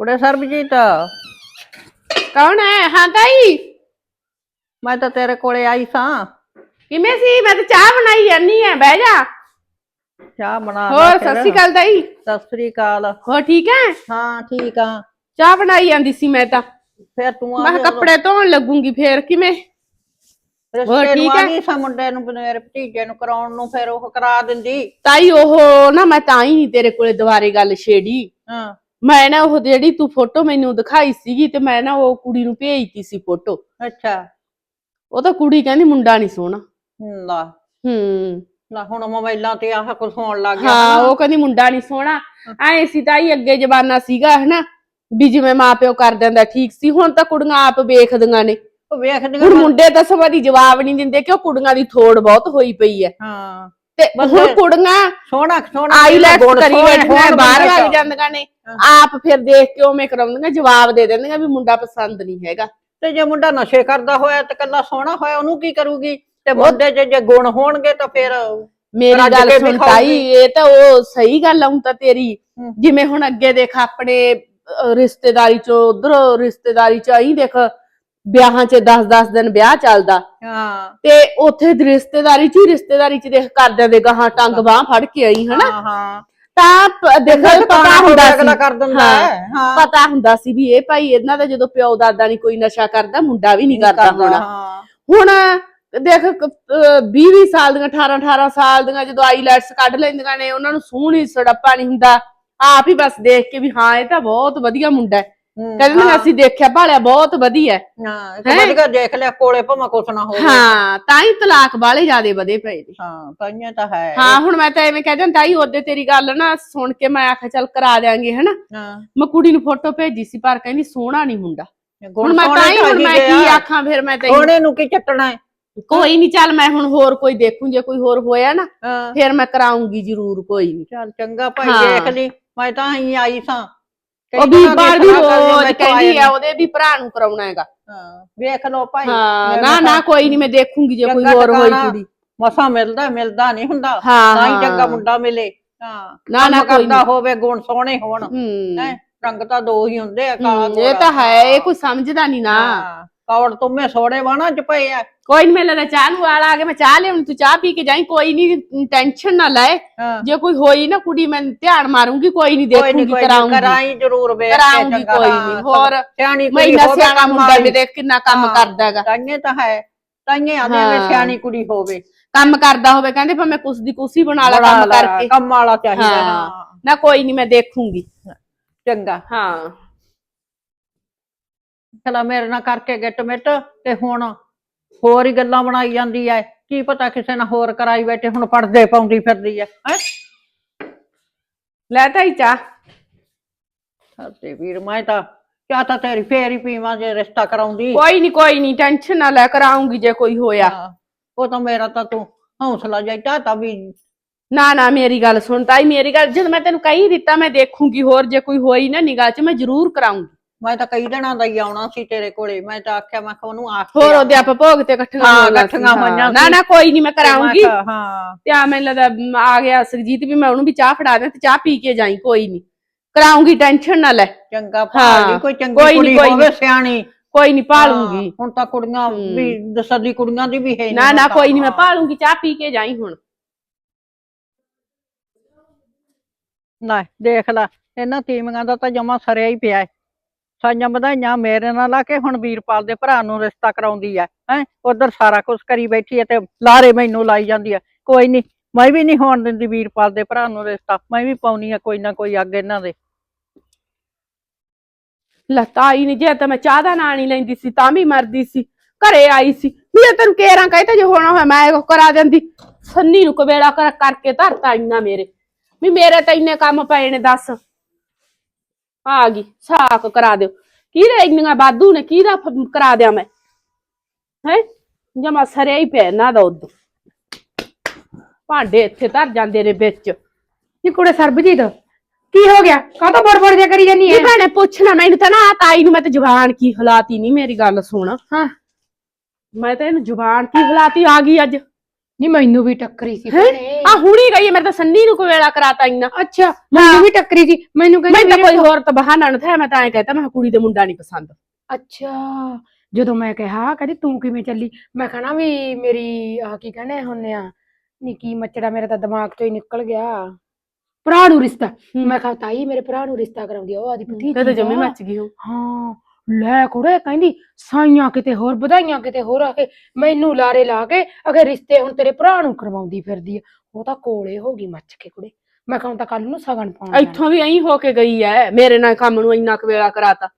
ਕੁੜੇ ਸਰਬਜੀਤ। ਕੌਣ ਹੈ ਹਾਂ ਤਾਈ। ਮੈਂ ਤਾਂ ਤੇਰੇ ਕੋਲੇ ਆਈ ਸਾਂ। ਕਿਵੇਂ ਸੀ? ਮੈਂ ਤਾਂ ਚਾਹ ਬਣਾਈ ਜਾਨੀ ਆ। ਬਹਿ ਜਾ। ਚਾਹ ਬਣਾ ਲੈ ਹੋਰ ਫਿਰ। ਸਤਿ ਸ਼੍ਰੀ ਅਕਾਲ ਤਾਈ। ਸਤਿ ਸ੍ਰੀ ਅਕਾਲ। ਹੋਰ ਠੀਕ ਹੈ ਹਾਂ ਠੀਕ ਆ। ਚਾਹ ਬਣਾਈ ਜਾਂਦੀ ਸੀ ਮੈਂ ਤਾਂ। ਫਿਰ ਤੂੰ ਮੈਂ ਕਿਹਾ ਕੱਪੜੇ ਧੋਣ ਲੱਗੂਗੀ ਫੇਰ। ਕਿਵੇਂ? ਹੋਰ ਰਿਸ਼ਤੇ ਨੂੰ ਠੀਕ ਆ ਹੈ? ਗਈ ਸਾਂ ਮੁੰਡੇ ਨੂੰ ਮੇਰੇ ਭਤੀਜੇ ਨੂੰ ਕਰਾਉਣ ਨੂੰ ਫਿਰ ਉਹ ਕਰਾ ਦਿੰਦੀ। ਤਾਈ ਉਹ ਨਾ ਮੈਂ ਤਾਂ ਹੀ ਤੇਰੇ ਕੋਲੇ ਦੁਬਾਰੇ ਗੱਲ ਛੇੜੀ। ਹਾਂ। ਮੈਂ ਨਾ ਉਹ ਜਿਹੜੀ ਤੂੰ ਫੋਟੋ ਮੈਨੂੰ ਦਿਖਾਈ ਸੀਗੀ ਤੇ ਮੈਂ ਨਾ ਉਹ ਕੁੜੀ ਨੂੰ ਭੇਜਤੀ ਸੀ ਫੋਟੋ। ਅੱਛਾ। ਉਹ ਤਾਂ ਕੁੜੀ ਕਹਿੰਦੀ ਮੁੰਡਾ ਨਹੀਂ ਸੋਹਣਾ। ਲਾ। ਹੂੰ। ਲਾ ਹੁਣ ਮੋਬਾਈਲਾਂ ਤੇ ਆਹ ਕੁਝ ਹੋਣ ਲੱਗ ਗਿਆ ਹਾਂ ਹਨਾ। ਉਹ ਕਹਿੰਦੀ ਮੁੰਡਾ ਨਹੀਂ ਸੋਹਣਾ। ਐ ਸੀ ਤਾਈ ਅੱਗੇ ਜ਼ਮਾਨਾ ਸੀਗਾ ਹਨਾ ਵੀ ਜਿਵੇਂ ਮਾਪਿਓ ਕਰ ਦਿੰਦਾ ਠੀਕ ਸੀ। ਹੁਣ ਤਾਂ ਕੁੜੀਆਂ ਆਪ ਵੇਖਦੀਆਂ ਨੇ। ਉਹ ਵੇਖਦੀ ਹੁਣ ਮੁੰਡੇ ਤਾਂ ਸਮਾਂ ਦੀ ਜਵਾਬ ਨਹੀਂ ਦਿੰਦੇ ਕਿ ਉਹ ਕੁੜੀਆਂ ਦੀ ਥੋੜ ਬਹੁਤ ਹੋਈ ਪਈ ਹੈ। ਹਾਂ। ਤੇ ਬੰਦੇ- ਹੁਣ ਕੁੜੀਆਂ ਸੋਹਣਾ ਸੋਹਣਾ ਆਈਲੈਟਸ ਗੁਣ ਕਰੀ ਸੋਹਣੇ ਬੈਠੀਆਂ ਹੋਣ ਬਾਹਰ ਬੰਦੇ ਲੱਗ ਜਾਂਦੀਆਂ ਨੇ। ਆਪ ਫਿਰ ਦੇਖ ਕੇ ਉਵੇਂ ਕਰਾਉਂਦੀਆਂ ਜਵਾਬ ਦੇ ਦਿੰਦੀਆਂ ਵੀ ਮੁੰਡਾ ਪਸੰਦ ਨਹੀਂ ਹੈਗਾ। ਤੇ ਜੇ ਮੁੰਡਾ ਨਸ਼ੇ ਕਰਦਾ ਹੋਇਆ ਤੇ ਕੱਲਾ ਸੋਹਣਾ ਹੋਇਆ ਉਹਨੂੰ ਕੀ ਕਰੂਗੀ? ਤੇ ਮੁੰਡੇ 'ਚ ਜੇ ਗੁਣ ਹੋਣਗੇ ਤਾਂ ਫਿਰ ਮੇਰੀ ਰੱਜ ਗੱਲ ਕੇ ਸੁਣ ਵਿਖਾਊਗੀ। ਤਾਈ ਇਹ ਤਾਂ ਉਹ ਸਹੀ ਗੱਲ ਆਉਂ ਤਾਂ ਤੇਰੀ। ਹਮ। ਜਿਵੇਂ ਹੁਣ ਅੱਗੇ ਦੇਖ ਆਪਣੇ ਅਹ, ਰਿਸ਼ਤੇਦਾਰੀ ਚ ਉਧਰ ਰਿਸ਼ਤੇਦਾਰੀ ਚ ਆਈ ਦੇਖ ਵਿਆਹਾਂ ਚ 10-10 ਦਿਨ ਵਿਆਹ ਚੱਲਦਾ। ਹਾਂ। ਤੇ ਉੱਥੇ ਦੀ ਰਿਸ਼ਤੇਦਾਰੀ ਚ ਹੀ ਰਿਸ਼ਤੇਦਾਰੀ ਚ ਦੇਖ ਕਰਦਿਆਂ ਦੇ ਗਾਹਾਂ ਟੰਗ ਬਾਹ ਫੜ ਕੇ ਆਈ ਹਨਾ? ਹਾਂ ਹਾਂ। ਤਾਂ ਦੇਖ ਪਤਾ ਹੁੰਦਾ ਅਗਲਾ ਸੀ। ਕਰ ਦਿੰਦਾ ਹਾਂ, ਪਤਾ ਹੁੰਦਾ ਸੀ ਵੀ ਇਹ ਭਾਈ ਇਹਨਾਂ ਦਾ ਜਦੋਂ ਪਿਓ ਦਾਦਾ ਨਹੀਂ ਕੋਈ ਨਸ਼ਾ ਕਰਦਾ ਮੁੰਡਾ ਵੀ ਨਹੀਂ ਕਰਦਾ ਹੋਣਾ। ਹੁਣ ਦੇਖ 20 20 ਸਾਲ ਦੀਆਂ 18 18 ਸਾਲ ਦੀਆਂ ਜਦੋਂ ਆਈਲੈਟਸ ਕੱਢ ਲੈਂਦੀਆਂ ਨੇ ਉਹਨਾਂ ਨੂੰ ਸੂਹਣੀ ਸੜੱਪਾ ਨਹੀਂ ਹੁੰਦਾ। ਆਪ ਹੀ ਬਸ ਦੇਖ ਕੇ ਵੀ ਹਾਂ ਇਹ ਤਾਂ ਬਹੁਤ ਵਧੀਆ ਮੁੰਡਾ ਹੂੰ, ਕਹਿੰਦੇ ਨੇ ਅਸੀਂ ਦੇਖਿਆ ਭਾਲਿਆ ਬਹੁਤ ਵਧੀਆ। ਹੈ। ਹਾਂ ਇੱਕ ਹੈਂ? ਵਧੀਆ ਦੇਖ ਲਿਆ ਕੋਲੇ ਭਾਵੇਂ ਕੁਛ ਨਾ ਹੋਵੇ। ਹਾਂ ਤਾਂ ਹੀ ਤਲਾਕ ਵਾਲੇ ਜਿਆਦੇ ਵਧੇ ਪਏ ਨੇ। ਹਾਂ ਤਾਈਆਂ ਤਾਂ ਹੈ। ਹਾਂ ਹੁਣ ਮੈਂ ਤਾਂ ਐਵੇਂ ਕਹਿ ਦਿਆਂ ਤਾਈ ਉਹਦੇ ਤੇਰੀ ਗੱਲ ਨਾ ਸੁਣ ਕੇ ਮੈਂ ਆਖਿਆ ਚੱਲ ਕਰਾ ਦਿਆਂਗੇ ਹਨਾ? ਹਾਂ। ਮੈਂ ਕੁੜੀ ਨੂੰ ਫੋਟੋ ਭੇਜੀ ਸੀ ਪਰ ਕਹਿੰਦੀ ਸੋਹਣਾ ਨਹੀਂ ਮੁੰਡਾ। ਗੁਣ ਹੁਣ ਮੈਂ ਤਾਂ ਹੀ ਹੁਣ ਮੈਂ ਕੀ ਆਖਾਂ ਫਿਰ ਮੈਂ ਤੈਨੂੰ ਉਹਨੇ ਨੂੰ ਕੀ ਚੱਟਣਾ ਹੈ? ਕੋਈ ਨਹੀਂ ਚੱਲ ਮੈਂ ਹੁਣ ਹੋਰ ਕੋਈ ਦੇਖੂ ਜੇ ਕੋਈ ਹੋਰ ਹੋਇਆ ਨਾ ਹਾਂ। ਫਿਰ ਮੈਂ ਕਰਾਉਂਗੀ ਜ਼ਰੂਰ ਕੋਈ ਨਹੀਂ। ਚੱਲ ਚੰਗਾ ਭਾਈ ਹਾਂ। ਦੇਖ ਲਈ। ਮੈਂ ਤਾਂ ਹੀ ਆਈ ਸਾਂ। ਉਹ ਵੀ ਬਾਰ ਵੀ ਰੋਜ਼ ਕਹਿੰਦੀ ਆ ਉਹਦੇ ਵੀ ਭਰਾ ਨੂੰ ਕਰਾਉਣਾ ਹੈਗਾ। ਹਾਂ ਵੇਖ ਲਓ ਭਾਈ। ਹਾਂ ਨਾ ਨਾ ਕੋਈ ਨਹੀਂ ਮੈਂ ਦੇਖੂੰਗੀ ਜੇ ਕੋਈ ਹੋਰ ਹੋਈ। ਕੁੜੀ। ਮਸਾਂ ਮਿਲਦਾ ਮਿਲਦਾ ਨਹੀਂ ਹੁੰਦਾ। ਹਾਂ ਤਾਂ ਹੀ। ਚੰਗਾ ਮੁੰਡਾ ਮਿਲੇ। ਹਾਂ ਨਾ ਨਾ ਕੋਈ ਨਹੀਂ ਹੋਵੇ ਗੁਣ ਸੋਹਣੇ ਹੋਣ। ਹੂੰ। ਰੰਗ ਤਾਂ ਦੋ ਹੀ ਹੁੰਦੇ ਆ ਕਾਲਾ ਇਹ ਤਾਂ ਹੈ ਇਹ ਕੋਈ ਸਮਝਦਾ ਨਹੀਂ ਨਾ। ਕੌੜ ਤੁਮੇ ਸੋੜੇ ਵਾਣਾ ਚ ਪਏ ਆ। ਕੋਈ ਨਹੀਂ ਲੱਗਦਾ ਚਾਹ ਨੂੰ ਵਾਲਾ ਆ ਕੇ ਮੈਂ ਚਾਹ ਲਿਆਉਂ ਤੂੰ ਚਾਹ ਪੀ ਕੇ ਜਾਈ ਕੋਈ ਨਹੀਂ ਟੈਨਸ਼ਨ ਨਾ ਲੈ। ਹਾਂ। ਜੇ ਕੋਈ ਹੋਈ ਨਾ ਕੁੜੀ ਮੈਂ ਧਿਆਨ ਮਾਰੂੰਗੀ ਕੋਈ ਨਹੀਂ ਕੋਈ ਨਹੀਂ ਦੇਖੂੰਗੀ ਕੋਈ ਨੀ, ਕਰਾਉਂਗੀ ਕਰਾਈ ਜ਼ਰੂਰ ਵੇਖ ਕੇ ਕਰਾਉਂਗੀ ਚੰਗਾ, ਕੋਈ ਹਾਂ, ਨਹੀਂ ਹੋਰ ਸਿਆਣੀ ਕੁੜੀ ਇੰਨਾ ਹੋਵੇ ਸਿਆਣਾ ਮੁੰਡਾ। ਵੀ ਦੇਖ ਕਿੰਨਾ ਕੰਮ ਹਾਂ। ਕਰਦਾ ਹੈਗਾ। ਤਾਂਹੀਏ ਤਾਂ ਹੈ ਤਾਂਹੀਏ ਆਦੇ ਨੇ ਹਾਂ। ਸਿਆਣੀ ਕੁੜੀ ਹੋਵੇ। ਕੰਮ ਕਰਦਾ ਹੋਵੇ ਕਹਿੰਦੇ ਭਾਵੇਂ ਕੁਛ ਦੀ ਕੁਸੀ ਬਣਾ ਲਾ ਕੰਮ ਲਾ, ਕਰਕੇ। ਕੰਮ ਵਾਲਾ ਚਾਹੀਦਾ ਹਾਂ। ਹਾਂ ਨਾ ਕੋਈ ਨਹੀਂ ਮੈਂ ਦੇਖੂੰਗੀ। ਚੰਗਾ। ਹਾਂ। ਚਲਾ ਮੇਰੇ ਨਾਲ ਕਰਕੇ ਗਿੱਟ ਮਿੱਟ ਤੇ ਹੁਣ ਹੋਰ ਹੀ ਗੱਲਾਂ ਬਣਾਈ ਜਾਂਦੀ ਐ। ਕੀ ਪਤਾ ਕਿਸੇ ਨਾਲ ਹੋਰ ਕਰਾਈ ਬੈਠੇ ਹੁਣ ਪੜਦੇ ਪਾਉਂਦੀ ਫਿਰਦੀ ਐ। ਹੈ? ਲੈ ਤਾਈ ਚਾਹ। ਤੇ ਵੀਰ ਮੈਂ ਤਾਂ ਚਾਹ ਤਾਂ ਤੇਰੀ ਫੇਰ ਹੀ ਪੀਵਾਂ ਜੇ ਰਿਸ਼ਤਾ ਕਰਾਉਂਦੀ। ਕੋਈ ਨਹੀਂ ਕੋਈ ਨਹੀਂ ਟੈਨਸ਼ਨ ਨਾ ਲੈ ਕਰਾਉਂਗੀ ਜੇ ਕੋਈ ਹੋਇਆ। ਹਾਂ, ਉਹ ਤਾਂ ਮੇਰਾ ਤਾਂ ਤੂੰ ਹੌਸਲਾ ਜਾਈ ਚਾਹ ਤਾਂ ਵੀ ਨਾ ਨਾ ਮੇਰੀ ਗੱਲ ਸੁਣ ਤਾਈ ਮੇਰੀ ਗੱਲ ਜਦ ਮੈਂ ਤੈਨੂੰ ਕਹੀ ਦਿੱਤਾ ਮੈਂ ਦੇਖੂੰਗੀ ਹੋਰ ਜੇ ਕੋਈ ਹੋਈ ਨਾ ਨਿਗਾਹ 'ਚ ਮੈਂ ਜ਼ਰੂਰ ਕਰਾਉਂਗੀ। ਮੈਂ ਤਾਂ ਕਈ ਦਿਨਾਂ ਦਾ ਹੀ ਆਉਣਾ ਸੀ ਤੇਰੇ ਕੋਲੇ। ਮੈਂ ਤਾਂ ਆਖਿਆ ਮੈਂ ਕਿਹਾ ਉਹਨੂੰ ਆਖ ਹੋਰ। ਉਹਦੇ ਆਪਾਂ ਭੋਗ ਤੇ ਇਕੱਠੀਆਂ ਹਾਂ, ਹੋਣਾ ਸੀ, ਇਕੱਠੀਆਂ ਹਾਂ। ਹੋਈਆਂ ਨਾ। ਨਾ ਕੋਈ ਨਹੀਂ ਮੈਂ ਕਰਾਉਂਗੀ ਕਿਹਾ, ਹਾਂ। ਤੇ ਆ ਮੈਨੂੰ ਲੱਗਦਾ ਮ, ਆ ਗਿਆ ਸੁਰਜੀਤ ਵੀ ਮੈਂ ਉਹਨੂੰ ਵੀ ਚਾਹ ਫੜਾ ਦਿਆਂ ਤੇ ਚਾਹ ਪੀ ਕੇ ਜਾਈ ਕੋਈ ਨਹੀਂ ਕਰਾਉਂਗੀ ਟੈਨਸ਼ਨ ਨਾ ਲੈ। ਚੰਗਾ ਭਾਲੀ ਕੋਈ ਚੰਗੀ ਨੀ, ਕੁੜੀ ਕੋਈ ਨੀ। ਹੋਵੇ ਸਿਆਣੀ। ਕੋਈ ਨਹੀਂ ਹਾਂ, ਪਾਲੂੰਗੀ ਹੁਣ ਤਾਂ ਕੁੜੀਆਂ ਵੀ ਦਸਦੀ ਕੁੜੀਆਂ ਦੀ ਵੀ ਹੈ ਨੀ ਨਾ ਨਾ ਹੁਣ ਤਾਂ। ਕੋਈ ਨਹੀਂ ਮੈਂ ਪਾਲੂੰਗੀ ਚਾਹ ਪੀ ਕੇ ਜਾਈ ਹੁਣ। ਲੈ ਦੇਖ ਲੈ ਇਹਨਾਂ ਤੀਵੀਆਂ ਦਾ ਤਾਂ ਜਮਾ ਸਰਿਆ ਹੀ ਪਿਆ ਹੈ। ਸਾਈਆਂ ਵਧਾਈਆਂ ਮੇਰੇ ਨਾਲ ਲਾ ਕੇ ਹੁਣ ਵੀਰਪਾਲ ਦੇ ਭਰਾ ਨੂੰ ਰਿਸ਼ਤਾ ਕਰਾਉਂਦੀ ਹੈ ਹੈ? ਉਧਰ ਸਾਰਾ ਕੁਝ ਕਰੀ ਬੈਠੀ ਹੈ ਤੇ ਲਾਰੇ ਮੈਨੂੰ ਲਾਈ ਜਾਂਦੀ ਹੈ ਕੋਈ ਨਹੀਂ ਮੈਂ ਵੀ ਨਹੀਂ ਹੋਣ ਦਿੰਦੀ ਵੀਰਪਾਲ ਦੇ ਭਰਾ ਨੂੰ ਰਿਸ਼ਤਾ। ਮੈਂ ਵੀ ਪਾਉਣੀ ਆ ਕੋਈ ਨਾ ਕੋਈ ਅੱਗ ਇਹਨਾਂ ਦੇ। ਲੈ ਤਾਈ ਨੇ, ਜੇ ਤਾਂ ਮੈਂ ਚਾਹ ਦਾ ਨਾਂ ਨਹੀਂ ਲੈਂਦੀ ਸੀ, ਤਾਂ ਵੀ ਮਰਦੀ ਸੀ। ਘਰੇ ਆਈ ਸੀ। ਵੀ ਤੈਨੂੰ ਕੇਰਾਂ ਕਹੇ ਜੇ ਹੋਣਾ ਹੋਇਆ, ਮੈਂ ਉਹ ਕਰਾ ਦਿੰਦੀ ਸੰਨੀ ਨੂੰ ਕਵੇੜਾ ਕਰ ਕਰਕੇ ਧਰਤਾ ਇੰਨਾ ਮੇਰੇ। ਵੀ ਮੇਰੇ ਤਾਂ ਇੰਨੇ ਕੰਮ ਪਏ ਨੇ, ਦੱਸ। ਆ ਗਈ ਸਾਕ ਕਰਾ ਦਿਓ। ਕਿਹਦੇ ਇੰਨੀਆਂ ਬਾਦੂ ਨੇ ਕਿਹਦਾ ਫ- ਕਰਾ ਦਿਆਂ ਮੈਂ? ਹੈ? ਜਮਾ ਸਰਿਆ ਹੀ ਪਿਆ ਨਾ ਦਾ ਉਦੋਂ। ਭਾਂਡੇ ਇੱਥੇ ਧਰ ਜਾਂਦੇ ਨੇ ਵਿੱਚ। ਨੀ ਕੁੜੇ ਸਰਬਜੀਤ ਕੀ ਹੋ ਗਿਆ? ਕਾਹਤੋਂ ਬੜਬੜ ਜਿਹਾ ਕਰੀ ਜਾਨੀ ਇਹ ਹੈ ਭੈਣੇ ਪੁੱਛਣਾ ਮੈਨੂੰ ਤਾਂ ਨਾ ਤਾਈ ਨੂੰ ਮੈਂ ਤਾਂ ਜ਼ੁਬਾਨ ਕੀ ਹਲਾਤੀ ਨਹੀਂ ਮੇਰੀ ਗੱਲ ਸੁਣ। ਹਾਂ। ਮੈਂ ਤਾਂ ਇਹਨੂੰ ਜ਼ੁਬਾਨ ਕੀ ਹਲਾਤੀ ਆ ਗਈ ਅੱਜ। ਨਹੀਂ ਮੈਨੂੰ ਵੀ ਟੱਕਰੀ ਸੀ ਹੈਂ? ਭੈਣੇ। ਆ ਹੁਣੀ ਗਈ ਹੈ, ਮੇਰੇ ਤਾਂ ਸੰਨੀ ਨੂੰ ਕਵੇਲਾ ਕਰਾਤਾ ਇੰਨਾ। ਅੱਛਾ ਮੈਨੂੰ ਵੀ ਟੱਕਰੀ ਸੀ। ਮੈਨੂੰ ਮੈਂ ਕਹਿੰਦੀ ਤਾਂ ਕੋਈ ਹੋਰ ਤਾਂ ਬਹਾਨਾ ਨਾ ਥਾ ਮੈਂ ਤਾਂ ਐ ਕਹਤਾ ਮੈਂ ਕਿਹਾ ਕੁੜੀ ਦੇ ਮੁੰਡਾ ਨਹੀਂ ਪਸੰਦ। ਅੱਛਾ। ਜਦੋਂ ਮੈਂ ਕਿਹਾ ਕਹਿੰਦੀ ਤੂੰ ਕਿਵੇਂ ਚੱਲੀ? ਮੈਂ ਕਹਣਾ ਵੀ ਮੇਰੀ ਆ ਕੀ ਕਹਿੰਦੇ ਹੁੰਨੇ ਆ ਨਿੱਕੀ ਮੱਚੜਾ ਮੇਰੇ ਤਾਂ ਦਿਮਾਗ ਚੋਂ ਹੀ ਨਿਕਲ ਗਿਆ। ਭਰਾ ਨੂੰ ਰਿਸ਼ਤਾ। ਮੈਂ ਕਿਹਾ ਤਾਈ ਮੇਰੇ ਭਰਾ ਨੂੰ ਰਿਸ਼ਤਾ ਕਰਾਉਂਦੀ ਆ ਉਹ ਆਦੀ ਭਤੀਜੀ ਤੇ ਤਾਂ ਜੰਮੀ। ਮੱਚ ਗਈ ਹੋ ਹਾਂ। ਲੈ ਕੁੜੇ ਕਹਿੰਦੀ, ਸਾਈਆਂ ਕਿਤੇ ਹੋਰ, ਵਧਾਈਆਂ ਕਿਤੇ ਹੋਰ ਆਖੇ ਮੈਨੂੰ ਲਾਰੇ ਲਾ ਕੇ ਅਗੇ ਰਿਸ਼ਤੇ ਹੁਣ ਤੇਰੇ ਭਰਾ ਨੂੰ ਕਰਵਾਉਂਦੀ ਫਿਰਦੀ ਆ, ਉਹ ਤਾਂ ਕੋਲੇ ਹੋ ਗਈ ਮੱਚ ਕੇ ਕੁੜੇ। ਮੈਂ ਕਹਾਂ ਤਾਂ ਕੱਲ ਨੂੰ ਸਗਨ ਪਾਉਣਾ ਇੱਥੋਂ ਵੀ ਐਂ ਹੋ ਕੇ ਗਈ ਐ, ਮੇਰੇ ਨਾਲ ਕੰਮ ਨੂੰ ਇੰਨਾ ਕੁ ਕਵੇਲਾ ਕਰਾਤਾ।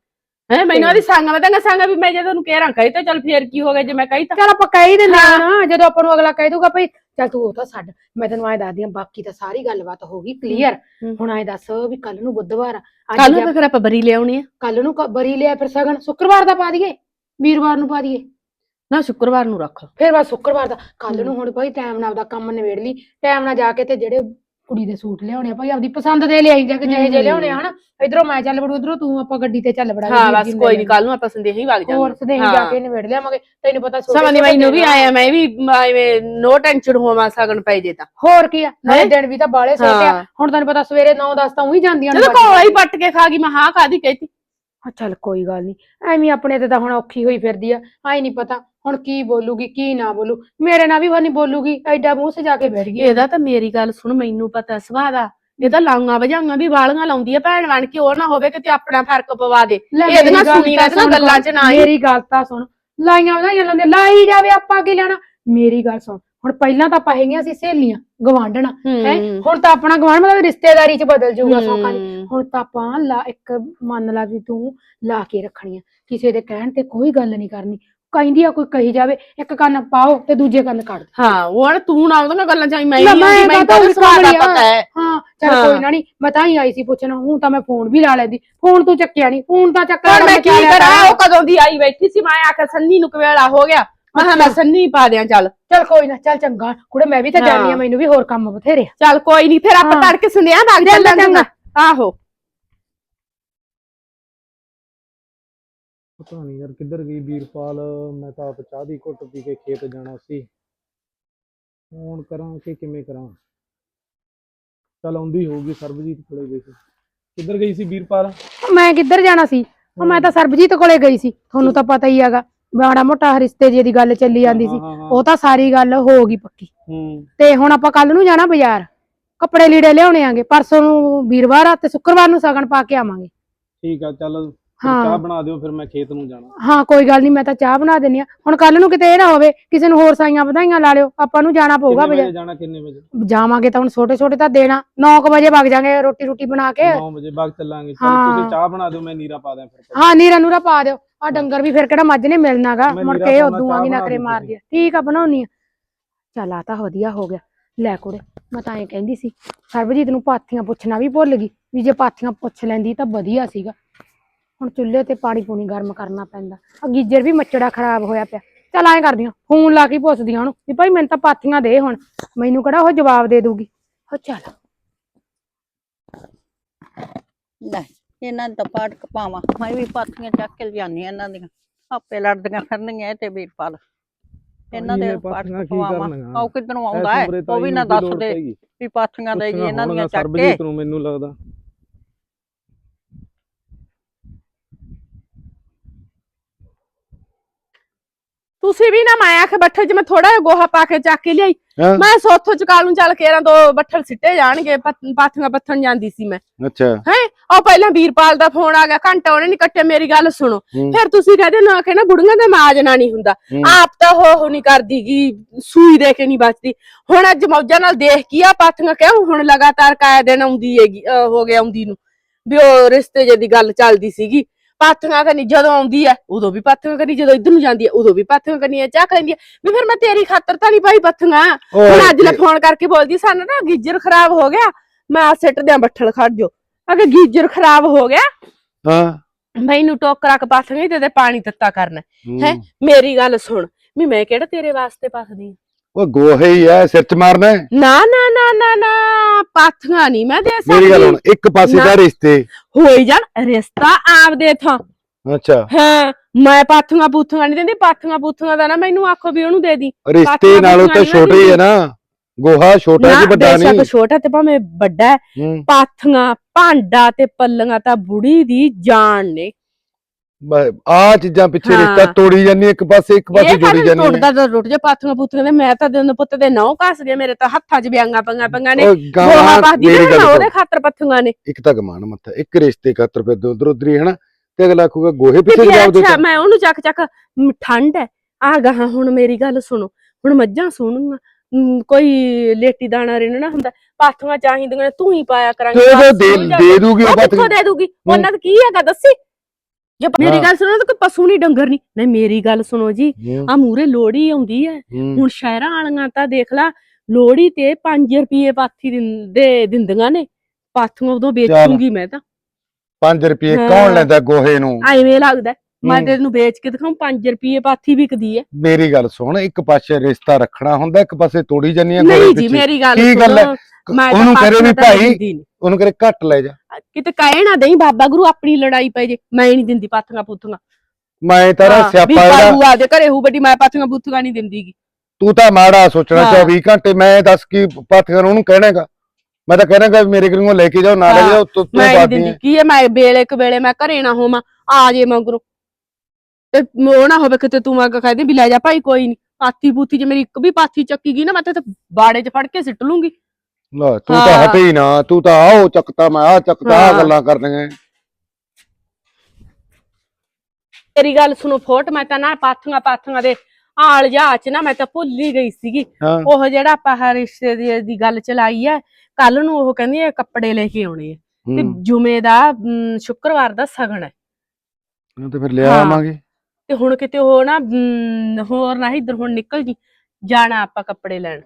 ਹੈ ਮੈਨੂੰ ਉਹਦੀ ਸੰਗ ਮੈਂ ਤਾਂ ਸੰਗ ਵੀ ਮੈਂ ਜੇ ਤੈਨੂੰ ਕਹਿ ਰਾਂ ਕਹੀ ਤਾਂ ਚੱਲ ਫੇਰ ਕੀ ਹੋ ਗਿਆ ਜੇ ਮੈਂ ਕਹੀ ਤਾਂ। ਚੱਲ ਆਪਾਂ ਕਹਿ ਆ ਨਾ ਜਦੋਂ ਆਪਾਂ ਨੂੰ ਅਗਲਾ ਕਹਿ ਦੂਗਾ ਭਈ ਚੱਲ ਤੂੰ ਉਹ ਤਾਂ ਛੱਡ ਮੈਂ ਤੈਨੂੰ ਐ ਦੱਸਦੀ ਆ ਬਾਕੀ ਤਾਂ ਸਾਰੀ ਗੱਲਬਾਤ ਹੋ ਗਈ ਕਲੀਅਰ। ਹੁਣ ਐ ਦੱਸ ਵੀ ਕੱਲ ਨੂੰ ਬੁੱਧਵਾਰ ਕੱਲ ਨੂੰ ਫਿਰ ਆਪਾਂ ਬਰੀ ਲਿਆਉਣੀ ਆ। ਕੱਲ ਨੂੰ ਬਰੀ ਲਿਆ ਫਿਰ ਸਗਨ ਸ਼ੁੱਕਰਵਾਰ ਦਾ ਪਾ ਦਈਏ ਵੀਰਵਾਰ ਨੂੰ ਪਾ ਦਈਏ। ਨਾ ਸ਼ੁੱਕਰਵਾਰ ਨੂੰ ਰੱਖ। ਫਿਰ ਬਸ ਸ਼ੁੱਕਰਵਾਰ ਦਾ। ਕੱਲ। ਨੂੰ ਹੁਣ ਭਾਈ ਟਾਈਮ ਨਾਲ ਆਪਦਾ ਕੰਮ ਨਿਬੇੜ ਲਈ ਟਾਈਮ ਨਾਲ ਜਾ ਕੇ ਤੇ ਜਿਹੜੇ ਕੁੜੀ ਦੇ ਸੂਟ ਲਿਆਉਣੇ ਆ ਭਾਈ ਆਪਦੀ ਪਸੰਦ ਦੇ ਲਿਆਈ ਜਾ ਕੇ ਜਿਹੇ ਜਿਹੇ। ਲਿਆਉਣੇ ਆ ਹਨਾ ਇਧਰੋਂ ਮੈਂ ਚੱਲ ਵੜੂ ਉਧਰੋਂ ਤੂੰ ਆਪਾਂ ਗੱਡੀ ਤੇ ਚੱਲ ਵੜਾਂਗੇ ਹਾਂ ਬਸ ਨੂੰ ਕੋਈ ਨਹੀਂ ਕੱਲ ਨੂੰ ਆਪਾਂ ਸੰਦੇਹੀ ਵਗ ਜਾਵਾਂਗੇ। ਹੋਰ ਸਦੇਹੀ। ਜਾ ਕੇ ਨਿਬੇੜ ਲਿਆਵਾਂਗੇ ਤੈਨੂੰ ਪਤਾ ਸਮਝ ਛੋਟੇ ਮੈਨੂੰ ਵੀ। ਆਇਆ ਮੈਂ ਵੀ ਐਵੇਂ ਨੋ ਟੈਨਸ਼ਨ ਹੋਵਾਂ ਸਗਨ ਪੈ ਜੇ ਤਾਂ ਹੋਰ ਕੀ ਆ ਨਾਲੇ? ਦਿਨ ਵੀ ਤਾਂ ਬਾਲੇ ਸੋਟਿਆ। ਹੁਣ ਤੈਨੂੰ ਪਤਾ ਸਵੇਰੇ 9-10 ਤਾਂ ਉਹੀ ਜਾਂਦੀਆਂ ਨੇ ਬਾਜੀ। ਕੋਲਾ ਹੀ ਪੱਟ ਕੇ ਖਾ ਗਈ ਮੈਂ ਹਾਂ ਕਾਦੀ ਕਹਿਤੀ ਹਾਂ, ਚੱਲ ਕੋਈ ਗੱਲ ਨਹੀਂ ਐਵੇਂ ਆਪਣੇ ਤੇ ਤਾਂ ਹੁਣ ਔਖੀ ਹੋਈ ਫਿਰਦੀ ਆ ਆਈ ਨਹੀਂ ਪਤਾ ਹੁਣ ਕੀ ਬੋਲੂਗੀ ਕੀ ਨਾ ਬੋਲੂ? ਮੇਰੇ ਨਾਲ ਵੀ ਉਹ ਨਹੀਂ ਬੋਲੂਗੀ ਐਡਾ ਮੂੰਹ ਸਜਾ ਕੇ ਬੈਠ ਗਈ। ਇਹਦਾ ਤਾਂ ਮੇਰੀ ਗੱਲ ਸੁਣ ਮੈਨੂੰ ਪਤਾ ਸੁਭਾਅ ਦਾ। ਇਹ ਤਾਂ ਲਾਉਂਗਾ ਵਜਾਉਂਗਾ ਵੀ ਵਾਲੀਆਂ ਲਾਉਂਦੀ ਆ ਭੈਣ ਬਣ ਕੇ ਉਹ ਨਾ ਹੋਵੇ ਕਿ ਤੇ ਆਪਣਾ ਫ਼ਰਕ ਪਵਾ ਦੇ। ਇਹਦੀਆਂ ਮੇਰੀ ਗੱਲ ਸੁਣੀ ਤਾਂ ਇਹਦੀਆਂ ਗੱਲਾਂ 'ਚ ਨਾ ਆਈ। ਮੇਰੀ ਗੱਲ ਤਾਂ ਸੁਣ। ਲਾਈਆਂ ਵਧਾਈਆਂ ਲਾਉਂਦੇ ਲਾਈ ਜਾਵੇ ਆਪਾਂ ਕੀ ਲੈਣਾ। ਮੇਰੀ ਗੱਲ ਸੁਣ। ਹੁਣ ਪਹਿਲਾਂ ਤਾਂ ਆਪਾਂ ਹੈਗੀਆਂ ਸੀ ਸਹੇਲੀਆਂ ਗਵਾਂਢਣਾ ਹੈ। ਹੁਣ ਤਾਂ ਆਪਣਾ ਗਵਾਂਢ ਮਤਲਬ ਰਿਸ਼ਤੇਦਾਰੀ ਚ ਬਦਲ ਜਾਊਗਾ ਸੌਖਾ ਨੀ। ਹੂੰ। ਹੁਣ ਤਾਂ ਆਪਾਂ ਲਾ ਇੱਕ ਮੰਨ ਲਾ ਵੀ ਤੂੰ ਲਾ ਕੇ ਰੱਖਣੀ ਆ। ਕਿਸੇ ਦੇ ਕਹਿਣ ਤੇ ਕੋਈ ਗੱਲ ਨਹੀਂ ਕਰਨੀ। ਕਹਿੰਦੀ ਆ ਕੋਈ ਕਹੀ ਜਾਵੇ ਇੱਕ ਕੰਨ ਪਾਓ ਤੇ ਦੂਜੇ ਕੰਨ ਕੱਢ ਦਿਓ। ਹਾਂ ਉਹ ਹੁਣ ਤੂੰ ਨਾ ਉਹਦੀਆਂ ਗੱਲਾਂ ਚਾਹੀ ਮੈਂ ਨਹੀਂ ਮੈਂ ਤਾਂ ਤਾਂ ਦਾ। ਪਤਾ ਹੈ ਹਾਂ ਚੱਲ ਹਾਂ। ਕੋਈ ਨਾ ਨਹੀਂ ਮੈਂ ਤਾਂ ਹੀ ਆਈ ਸੀ ਪੁੱਛਣ ਹੁਣ ਤਾਂ ਮੈਂ ਫੋਨ ਵੀ ਲਾ ਲੈਂਦੀ ਫੋਨ ਤੂੰ ਚੱਕਿਆ ਨਹੀਂ ਫੋਨ ਤਾਂ ਚੱਕ ਮੈਂ ਕੀ ਕਰਾਂ ਉਹ ਕਦੋਂ ਦੀ ਆਈ ਬੈਠੀ ਸੀ ਮੈਂ ਆਖਿਆ ਸੰਨੀ ਨੂੰ ਕਵੇਲਾ ਹੋ ਗਿਆ ਮੈਂ ਕਿਹਾ ਮੈਂ ਸੰਨੀ ਪਾ ਦਿਆਂ ਚੱਲ ਚੱਲ ਕੋਈ ਨਾ ਚੱਲ ਚੰਗਾ ਕੁੜੇ ਮੈਂ ਵੀ ਤਾਂ ਜਾਣੀ ਆ ਹਾਂ। ਮੈਨੂੰ ਵੀ ਹੋਰ ਕੰਮ ਬਥੇਰੇ ਆ। ਚੱਲ ਕੋਈ ਨਹੀਂ ਫਿਰ ਆਪਾਂ ਹਾਂ। ਤੜਕੇ ਸੁਨੇਹਾ ਚੱਲਾਂਗੇ ਚੰਗਾ। ਆਹੋ ਪਤਾ ਨਹੀਂ ਯਾਰ ਕਿੱਧਰ ਗਈ ਵੀਰਪਾਲ ਮੈਂ ਤਾਂ ਆਪ ਚਾਹ ਦੀ ਘੁੱਟ ਪੀ ਕੇ ਖੇਤ ਜਾਣਾ ਸੀ। ਫੋਨ ਕਰਾਂ ਕਿ ਕਿਵੇਂ ਕਰਾਂ? ਚੱਲ ਆਉਂਦੀ ਹੋਊਗੀ ਸਰਬਜੀਤ ਕੋਲੇ ਗਈ ਸੀ। ਕਿੱਧਰ ਗਈ ਸੀ ਵੀਰਪਾਲ? ਮੈਂ ਕਿੱਧਰ ਜਾਣਾ ਸੀ? ਉਹ ਮੈਂ ਤਾਂ ਸਰਬਜੀਤ ਕੋਲੇ ਗਈ ਸੀ। ਤੁਹਾਨੂੰ ਤਾਂ ਪਤਾ ਹੀ ਹੈਗਾ ਮਾੜਾ ਮੋਟਾ ਰਿਸ਼ਤੇ ਜੇ ਦੀ ਗੱਲ ਚੱਲੀ ਜਾਂਦੀ ਸੀ। ਹਾਂ, ਹਾਂ, ਹਾਂ। ਉਹ ਤਾਂ ਸਾਰੀ ਗੱਲ ਹੋ ਗਈ ਪੱਕੀ। ਹੂੰ। ਤੇ ਹੁਣ ਆਪਾਂ ਕੱਲ ਨੂੰ ਜਾਣਾ ਬਾਜ਼ਾਰ। ਕੱਪੜੇ ਲੀੜੇ ਲਿਆਉਣੇ ਆਂਗੇ। ਪਰਸੋਂ ਨੂੰ ਵੀਰਵਾਰ ਆ ਤੇ ਸ਼ੁੱਕਰਵਾਰ ਨੂੰ ਸਗਨ ਪਾ ਕੇ ਆਵਾਂਗੇ। ਠੀਕ ਆ ਚੱਲ ਹਾਂ। ਚਾਹ ਬਣਾ ਦਿਓ ਫਿਰ ਮੈਂ ਖੇਤ ਨੂੰ ਜਾਣਾ। ਹਾਂ ਕੋਈ ਗੱਲ ਨਹੀਂ ਮੈਂ ਤਾਂ ਚਾਹ ਬਣਾ ਦਿੰਨੀ ਆ ਹੁਣ ਕੱਲ ਨੂੰ ਕਿਤੇ ਇਹ ਨਾ ਹੋਵੇ ਕਿਸੇ ਨੂੰ ਹੋਰ ਸਾਈਆਂ ਵਧਾਈਆਂ ਲਾ ਲਿਓ ਆਪਾਂ ਨੂੰ ਜਾਣਾ ਪਊਗਾ ਕਿੰਨੇ ਵਜੇ ਜਾਣਾ ਕਿੰਨੇ ਵਜੇ? ਜਾਵਾਂਗੇ ਤਾਂ ਹੁਣ ਛੋਟੇ ਛੋਟੇ ਤਾਂ ਦੇਣਾ। 9 ਵਜੇ ਵਗ ਜਾਾਂਗੇ ਰੋਟੀ ਰੋਟੀ ਬਣਾ ਕੇ। 9 ਵਜੇ ਬਾਅਦ ਚੱਲਾਂਗੇ। ਚੱਲ ਹਾਂ। ਤੁਸੀਂ ਚਾਹ ਬਣਾ ਦਿਓ ਮੈਂ ਨੀਰਾ ਪਾ ਦਿਆਂ ਫਿਰ ਹਾਂ ਨੀਰਾ ਨੂਰਾ ਪਾ ਦਿਓ। ਆ ਡੰਗਰ ਵੀ ਫਿਰ ਕਿਹੜਾ ਮੱਝ ਨੇ ਮਿਲਣਾਗਾ। ਮੈਂ ਮੁੜ ਨੀਰਾ ਕੇ ਪਾਉਣਾ, ਉਦੋਂ ਚਾਹ ਆਂਗੀ ਬਣਾ ਨਖਰੇ ਦਿਓ ਮਾਰਦੀ ਆ ਠੀਕ ਆ ਬਣਾਉਣੀ ਆ। ਚੱਲ ਆ ਤਾਂ ਵਧੀਆ ਹੋ ਗਿਆ। ਲੈ ਕੁੜੇ ਮੈਂ ਤਾਂ ਐਂ ਕਹਿੰਦੀ ਸੀ ਸਰਬਜੀਤ ਨੂੰ ਪਾਥੀਆਂ ਪੁੱਛਣਾ ਵੀ ਭੁੱਲ ਗਈ ਵੀ ਜੇ ਪਾਥੀਆਂ ਪੁੱਛ ਲੈਂਦੀ ਤਾਂ ਵਧੀਆ ਸੀਗਾ। ਹੁਣ ਚੁੱਲ੍ਹੇ ਤੇ ਪਾਣੀ ਪੂਣੀ ਗਰਮ ਕਰਨਾ ਪੈਂਦਾ। ਆ ਗੀਜਰ ਵੀ ਮੱਚੜਾ ਖਰਾਬ ਹੋਇਆ ਪਿਆ। ਚੱਲ ਐਂ ਕਰਦੀ ਆ ਫੋਨ ਲਾ ਕੇ ਪੁੱਛਦੀ ਆ ਉਹਨੂੰ ਵੀ ਭਾਈ ਮੈਨੂੰ ਤਾਂ ਪਾਥੀਆਂ ਦੇ ਹੁਣ ਮੈਨੂੰ ਕਿਹੜਾ ਉਹ ਜਵਾਬ ਦੇ ਦੂਗੀ ਹੋ ਚੱਲ। ਲੈ ਇਹਨਾਂ ਦਾ ਪਾਠ ਕਪਾਵਾਂ ਮੈਂ ਵੀ ਪਾਥੀਆਂ ਚੱਕ ਕੇ ਲਿਆਨੀ ਆ ਇਹਨਾਂ ਦੀਆਂ। ਆਪੇ ਲੜਦੀਆਂ ਫਿਰਨਗੀਆਂ ਇਹ ਤੇ ਵੀਰਪਾਲ ਇਹਨਾਂ ਦੇ ਪਾਠ ਕਪਾਵਾਂ ਕਰਨੀਆਂ? ਉਹ ਕਿੱਧਰੋਂ ਆਉਂਦਾ ਹੈ? ਉਹ ਵੀ ਨਾ ਦੱਸ ਦੇ? ਵੀ ਪਾਥੀਆਂ ਦੇਗੀ ਇਹਨਾਂ ਦੀਆਂ ਚੱਕ ਕੇ। ਸਰਬਜੀਤ ਨੂੰ ਮੈਨੂੰ ਲੱਗਦਾ। ਤੁਸੀਂ ਵੀ ਨਾ ਮੈਂ ਆਖੇ ਬੱਠਲ 'ਚ ਮੈਂ ਥੋੜਾ ਜਿਹਾ ਗੋਹਾ ਪਾ ਕੇ ਚੱਕ ਕੇ ਲਿਆਈ। ਹਾਂ? ਮੈਂ ਸੋਥੋਂ ਚਕਾਲ ਨੂੰ ਚੱਲ ਕੇ ਰਾਂ ਦੋ ਬੱਠਲ ਸਿੱਟੇ ਜਾਣਗੇ ਪਤ- ਪਾਥੀਆਂ ਪੱਥਣ ਜਾਂਦੀ ਸੀ ਮੈਂ। ਅੱਛਾ। ਹੈ? ਉਹ ਪਹਿਲਾਂ ਵੀਰਪਾਲ ਦਾ ਫੋਨ ਆ ਗਿਆ ਘੰਟਾ ਉਹਨੇ ਨਹੀਂ ਕੱਟਿਆ ਮੇਰੀ ਗੱਲ ਸੁਣੋ। ਹੂੰ। ਫਿਰ ਤੁਸੀਂ ਕਹਦੇ ਨਾ ਕਿ ਨਾ ਬੁੜੀਆਂ ਦਾ ਮਾਜਣਾ ਨਹੀਂ ਹੁੰਦਾ। ਹੂੰ। ਆਪ ਤਾਂ ਹੋ ਹੋ ਨਹੀਂ ਕਰਦੀਗੀ ਸੂਈ ਦੇ ਕੇ ਨਹੀਂ ਬਚਦੀ ਹੁਣ ਅੱਜ ਮੌਜਾਂ ਨਾਲ ਦੇਖ ਕੀ ਆ ਪਾਥੀਆਂ ਕਿਉਂ ਹੁਣ ਲਗਾਤਾਰ ਕਾਇਆ ਦਿਨ ਆਉਂਦੀ ਹੈਗੀ ਅਹ ਹੋ ਗਿਆ ਆਉਂਦੀ ਨੂੰ। ਵੀ ਉਹ ਰਿਸ਼ਤੇ ਜੇ ਦੀ ਗੱਲ ਚੱਲਦੀ ਸੀਗੀ। ਪਾਥੀਆਂ ਕਰਨੀ ਜਦੋਂ ਆਉਂਦੀ ਹੈ ਉਦੋਂ ਵੀ ਪਾਥੀਆਂ ਕਰਨੀ ਜਦੋਂ ਇੱਧਰ ਨੂੰ ਜਾਂਦੀ ਹੈ ਉਦੋਂ ਵੀ ਪਾਥੀਆਂ ਕਰਨੀਆਂ ਚਾਹ ਲੈਂਦੀ ਹੈ ਵੀ ਫਿਰ ਮੈਂ ਤੇਰੀ ਖਾਤਰ ਤਾਂ ਨਹੀਂ ਪਾਈ ਪਾਥੀਆਂ। ਹੁਣ ਅੱਜ ਲੈ ਫੋਨ ਕਰਕੇ ਬੋਲਦੀ ਸਾਨੂੰ ਨਾ ਗੀਜਰ ਖਰਾਬ ਹੋ ਗਿਆ। ਮੈਂ ਆ ਸਿੱਟ ਦਿਆਂ ਬੱਠਲ ਖੜ ਜੋ ਅਗੇ ਗੀਜਰ ਖਰਾਬ ਹੋ ਗਿਆ। ਹਾਂ। ਮੈਨੂੰ ਟੋਕਰਾ ਕ ਪਾਥੀਆਂ ਤੇ ਪਾਣੀ ਤੱਤਾ ਕਰਨਾ। ਹੂੰ। ਮੇਰੀ ਗੱਲ ਸੁਣ। ਵੀ ਮੈਂ ਕਿਹੜਾ ਤੇਰੇ ਵਾਸਤੇ ਪਾਥਦੀ? ਉਹ ਗੋਹੇ ਹੀ ਐ ਸਿਰ ਚ ਮਾਰਨਾ ਹੈ। ਨਾ ਨਾ ਨਾ ਨਾ ਨਾ ਪਾਥੀਆਂ ਨਹੀਂ ਮੈਂ ਦੇ ਮੇਰੀ ਗੱਲ ਸਕਦੀ। ਹੁਣ ਇੱਕ ਪਾਸੇ ਨਾ। ਦਾ ਰਿਸ਼ਤੇ। ਹੋਈ ਜਾਣ ਰਿਸ਼ਤਾ ਆਪਦੇ ਥਾਂ ਅੱਛਾ। ਹਾਂ ਮੈਂ ਪਾਥੀਆਂ ਪੂਥੀਆਂ ਨਹੀਂ ਦਿੰਦੀ ਪਾਥੀਆਂ ਪੂਥੀਆਂ ਦਾ ਨਾ ਮੈਨੂੰ ਆਖੋ ਵੀ ਉਹਨੂੰ ਦੇ ਦੀ। ਰਿਸ਼ਤੇ ਪਾਥੀਆਂ ਨਾਲੋਂ ਤਾਂ ਪੂਥੀਆਂ ਛੋਟੇ ਹੀ ਹੈ ਨਾ। ਗੋਹਾ ਛੋਟਾ ਨਾ ਕਿ ਵੱਡਾ ਬੇਸ਼ੱਕ ਨਹੀਂ? ਛੋਟਾ ਤੇ ਭਾਵੇਂ ਵੱਡਾ ਹੈ, ਹੂੰ। ਪਾਥੀਆਂ ਭਾਂਡਾ ਤੇ ਪੱਲੀਆਂ ਤਾਂ ਬੁੜੀ ਦੀ ਜਾਨ ਨੇ। ਆ ਚੀਜ਼ਾਂ ਪਿੱਛੇ ਹਾਂ। ਰਿਸ਼ਤਾ ਤੋੜੀ ਜਾਂਦੀ ਇੱਕ ਪਾਸੇ ਇੱਕ ਪਾਸੇ ਇਹ ਜੋੜੀ ਕਾਹਦੇ ਜਾਂਦੀ ਟੁੱਟਦਾ ਤਾਂ ਟੁੱਟ ਜਾ ਪਾਥੀਆਂ ਪੂਥੀਆਂ ਦੇ? ਮੈਂ ਤਾਂ ਦਿਨ ਪੁੱਤ ਦੇ ਨਹੁੰ ਘਸ ਗਏ ਮੇਰੇ ਤਾਂ ਹੱਥਾਂ 'ਚ ਵਿਆਂਗਾ ਪੰਗਾ ਪੰਗਾ ਨੇ। ਉਹ ਗੋਹਾ ਗਾਂ ਪਾਦੀ ਮੇਰੀ ਗੱਲ ਨਾ ਉਹਦੇ ਸੁਣ। ਖਾਤਰ ਪੱਥੀਆਂ ਨੇ। ਇੱਕ ਤਾਂ ਗਮਾਨ ਮੱਥਾ ਇੱਕ ਰਿਸ਼ਤੇ ਖਾਤਰ ਪੇ ਉਧਰ ਉਧਰ ਹੀ ਹਨਾ? ਤੇ ਅਗਲਾ ਆਖੂਗਾ ਗੋਹੇ ਤੇ ਪਿੱਛੇ ਫਿਰ ਜਵਾਬ ਦੇ ਅੱਛਾ ਮੈਂ ਉਹਨੂੰ ਚੱਕ ਚੱਕ ਮ, ਠੰਡ ਹੈ ਆ ਗਾਹਾਂ ਹੁਣ ਮੇਰੀ ਗੱਲ ਸੁਣੋ। ਹੁਣ ਮੱਝਾਂ ਸੁਣੂਗਾ ਕੋਈ ਲੇਟੀ ਦਾਣਾ ਰਿੰਨਣਾ ਹੁੰਦਾ ਪਾਥੀਆਂ ਚਾਹੀਦੀਆਂ ਨੇ ਤੂੰ ਹੀ ਪਾਇਆ ਕਰਾਂਗੇ। ਤੇ ਉਹ ਬਸ ਦੇ ਦੇ। ਦੂਗੀ ਉਹ ਉਹ ਕਿੱਥੋਂ ਦੇ ਦੂਗੀ? ਉਹਨਾਂ ਦਾ ਕੀ ਹੈਗਾ ਦੱਸੀ। ਜੇ ਮੇਰੀ ਹਾਂ। ਗੱਲ ਸੁਣੋ ਤਾਂ ਕੋਈ ਪਸ਼ੂ ਨਹੀਂ ਡੰਗਰ ਨਹੀਂ ਨਹੀਂ ਮੇਰੀ ਗੱਲ ਸੁਣੋ ਜੀ ਹੂੰ, ਆ ਮੂਰੇ ਲੋੜੀ ਆਉਂਦੀ ਹੈ ਹੂੰ। ਹੁਣ ਸ਼ਹਿਰਾਂ ਵਾਲੀਆਂ ਤਾਂ ਦੇਖ ਲਾ ਲੋੜੀ ਤੇ 5 ਰੁਪਏ ਪਾਥੀ ਦਿੰ- ਦੇ ਦਿੰਦੀਆਂ ਨੇ ਪਾਥੀਆਂ ਉਦੋਂ ਵੇਚੂਗੀ ਮੈਂ ਤਾਂ 5 ਰੁਪਏ ਹਾਂ। ਕੌਣ ਲੈਂਦਾ ਗੋਹੇ ਨੂੰ ਐਵੇਂ ਲੱਗਦਾ ਹੈ। ਮੈਂ ਹੂੰ। ਤੈਨੂੰ ਵੇਚ ਕੇ ਦਿਖਾਉਂ 5 ਰੁਪਏ ਪਾਥੀ ਵਿਕਦੀ ਹੈ ਮੇਰੀ ਗੱਲ ਸੁਣ ਇੱਕ ਪਾਸੇ ਰਿਸ਼ਤਾ ਰੱਖਣਾ ਹੁੰਦਾ ਇੱਕ ਪਾਸੇ ਤੋੜੀ ਜਾਂਦੀਆਂ ਨਹੀਂ ਜੀ ਮੇਰੀ ਗੱਲ ਕੀ ਗੱਲ ਹੈ? ਸੁਣੋ, ਮੈਂ ਤਾਂ ਉਹਨੂੰ ਕਹੇ ਵੀ ਤਾਂ ਭਾਈ ਦਿੰਦੀ ਨੀ। ਉਹਨੂੰ ਕਰੇ ਘੱਟ ਲੈ ਜਾ ਕਿਤੇ ਕਹੇ ਨਾ ਦੇਈ ਬਾਬਾ ਗੁਰੂ ਆਪਣੀ ਲੜਾਈ ਪੈ ਜੇ ਮੈਂ ਨਹੀਂ ਦਿੰਦੀ ਪਾਥੀਆਂ ਪੂਥੀਆਂ। ਮੈਂ ਤਾਰਾ ਹਾਂ, ਵੀ ਸਿਆਪਾ ਇਹਦਾ ਪਾਲੂ ਆਪਦੇ ਘਰੇ ਹੂ ਬੜੀ ਮੈਂ ਪਾਥੀਆਂ ਪੂਥੀਆਂ ਨਹੀਂ ਦਿੰਦੀਗੀ। ਤੂੰ ਤਾਂ ਮਾੜਾ ਸੋਚਣਾ ਹਾਂ। 24 ਘੰਟੇ ਮੈਂ ਦੱਸ ਕੀ ਪਾਥੀਆਂ ਨੂੰ ਉਹਨੂੰ ਕਹਿਣਾਗਾ? ਮੈਂ ਤਾਂ ਕਹਿਣਾਗਾ ਮੇਰੇ ਕੋਲੋਂ ਲੈ ਕੇ ਜਾਓ ਨਾ ਲੈ ਹਾਂ, ਜਾਓ ਤੂੰ ਤੂੰ ਮੈਂ ਨਹੀਂ ਦਿੰਦੀ। ਕੀ ਹੈ ਮੈਂ ਵੇਲੇ ਕ ਵੇਲੇ ਮੈਂ ਘਰੇ ਨਾ ਹੋਵਾਂ ਆ ਜੇ ਮਗਰੋਂ। ਤੇ ਉਹ ਨਾ ਹੋਵੇ ਕਿਤੇ ਤੂੰ ਆ ਕੇ ਕਹਦੇ ਵੀ ਲੈ ਜਾ ਭਾਈ ਕੋਈ ਨਹੀਂ। ਪਾਥੀ ਪੂਥੀ ਜੇ ਮੇਰੀ ਇੱਕ ਵੀ ਪਾਥੀ ਚੱਕੀ ਗਈ ਨਾ ਮੈਂ ਤਾਂ ਬਾੜੇ 'ਚ ਫੜ ਕੇ ਸਿੱਟ ਲੂੰਗੀ। ਲੈ ਤੂੰ ਤਾਂ ਹਾਂ। ਹਟੇ ਹੀ ਨਾ ਤੂੰ ਤਾਂ ਆਓ ਚੱਕਤਾ ਮੈਂ ਆ ਚੱਕਤਾ ਆ ਹਾਂ। ਗੱਲਾਂ ਕਰਨੀਆਂ ਤੇਰੀ ਗੱਲ ਸੁਣੋ ਫੋਟ ਮੈਂ ਤਾਂ ਨਾ ਪਾਥੀਆਂ ਪਾਥੀਆਂ ਦੇ ਆਲ ਜਾ ਚ ਨਾ ਮੈਂ ਤਾਂ ਭੁੱਲ ਹੀ ਗਈ ਸੀਗੀ ਹਾਂ ਉਹ ਜਿਹੜਾ ਆਪਾਂ ਆਹ ਰਿਸ਼ਤੇ ਦੀ ਦੀ ਗੱਲ ਚਲਾਈ ਹੈ ਕੱਲ ਨੂੰ ਉਹ ਕਹਿੰਦੀ ਹੈ ਕੱਪੜੇ ਲੈ ਕੇ ਆਉਣੇ ਆ ਤੇ ਹੂੰ। ਜੁਮੇ ਦਾ ਅਮ, ਸ਼ੁੱਕਰਵਾਰ ਦਾ ਸਗਨ ਹੈ ਤੇ ਫਿਰ ਲਿਆ ਹਾਂ। ਆਵਾਂਗੇ ਤੇ ਹੁਣ ਕਿਤੇ ਉਹ ਨਾ ਅਮ, ਹੋਰ ਨਾ ਇੱਧਰ ਹੁਣ ਨਿਕਲ ਜੀ ਜਾਣਾ ਆਪਾਂ ਕੱਪੜੇ ਲੈਣ